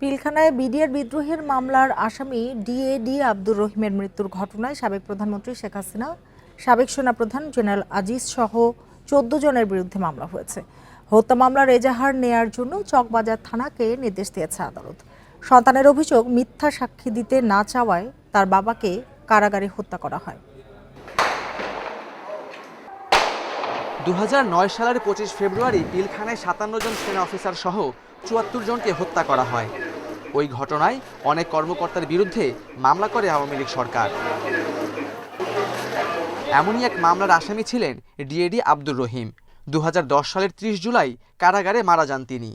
পিলখানায় BDR বিদ্রোহের মামলার আসামি ডিএডি আব্দুর রহিমের মৃত্যুর ঘটনায় সাবেক প্রধানমন্ত্রী শেখ হাসিনা, সাবেক সেনাপ্রধান জেনারেল আজিজ সহ চোদ্দ জনের বিরুদ্ধে মামলা হয়েছে। হত্যা মামলার এজাহার নেয়ার জন্য চকবাজার থানাকে নির্দেশ দিয়েছে আদালত। সন্তানের অভিযোগ, মিথ্যা সাক্ষী দিতে না চাওয়ায় তার বাবাকে কারাগারে হত্যা করা হয়। দু হাজার নয় সালের পঁচিশ ফেব্রুয়ারি পিলখানায় সাতান্ন জন সেনা অফিসার সহ চুয়াত্তর জনকে হত্যা করা হয়। ওই ঘটনায় অনেক কর্মকর্তার বিরুদ্ধে মামলা করে আওয়ামী লীগ সরকার। এমনই এক মামলার আসামি ছিলেন ডিএডি আব্দুর রহিম। দু হাজার দশ সালের ত্রিশ জুলাই কারাগারে মারা যান তিনি।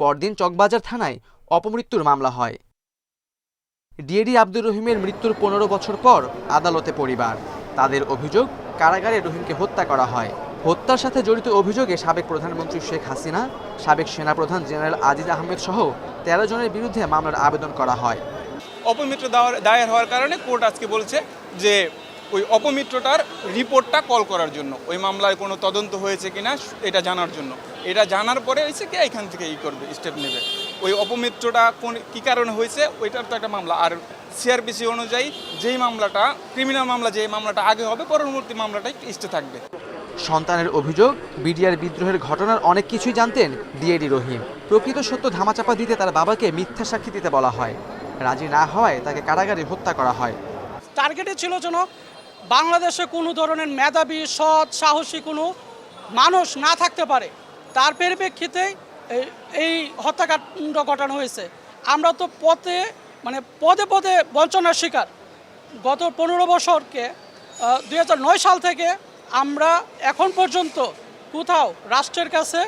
পরদিন চকবাজার থানায় অপমৃত্যুর মামলা হয়। ডিএডি আব্দুর রহিমের মৃত্যুর পনেরো বছর পর আদালতে পরিবার। তাদের অভিযোগ, কারাগারে রহিমকে হত্যা করা হয়। হত্যার সাথে জড়িত অভিযোগে সাবেক প্রধানমন্ত্রী শেখ হাসিনা, সাবেক সেনাপ্রধান জেনারেল আজিজ আহমেদ সহ তেরো জনের বিরুদ্ধে মামলার আবেদন করা হয়। অপমিত্র দায়ের হওয়ার কারণে কোর্ট আজকে বলছে যে ওই অপমিত্রটার রিপোর্টটা কল করার জন্য, ওই মামলায় কোনো তদন্ত হয়েছে কিনা এটা জানার জন্য। এটা জানার পরে হয়েছে কি এখান থেকে ই করবে স্টেপ নেবে? ওই অপমিত্রটা কোন কী কারণে হয়েছে, ওইটার তো একটা মামলা। আর সিআরপিসি অনুযায়ী যেই মামলাটা ক্রিমিনাল মামলা যে মামলাটা আগে হবে, পরবর্তী মামলাটা স্টে থাকবে। সন্তানের অভিযোগ, বিডিআর বিদ্রোহের ঘটনার অনেক কিছুই জানতেন ডিএডি রহিম। প্রকৃত সত্য ধামাচাপা দিতে তার বাবাকে মিথ্যা সাক্ষী দিতে বলা হয়। রাজি না হওয়ায় তাকে কারাগারে হত্যা করা হয়। টার্গেটে ছিল যেন বাংলাদেশে কোনো ধরনের মেধাবী, সৎ, সাহসী কোনো মানুষ না থাকতে পারে। তার পরিপ্রেক্ষিতে এই- হত্যাকাণ্ড ঘটানো হয়েছে। আমরা তো পথে মানে পদে পদে বঞ্চনার শিকার। গত পনেরো বছরকে দুই হাজার নয় সাল থেকে আমরা এখন পর্যন্ত কোথাও রাষ্ট্রের কাছে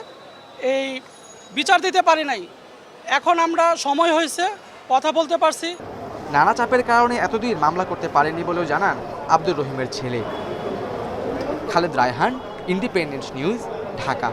এই বিচার দিতে পারি নাই। এখন আমরা সময় হয়েছে, কথা বলতে পারছি। নানা চাপের কারণে এতদিন মামলা করতে পারেনি বলেও জানান আব্দুর রহিমের ছেলে। Khaled Raihan independent news Dhaka.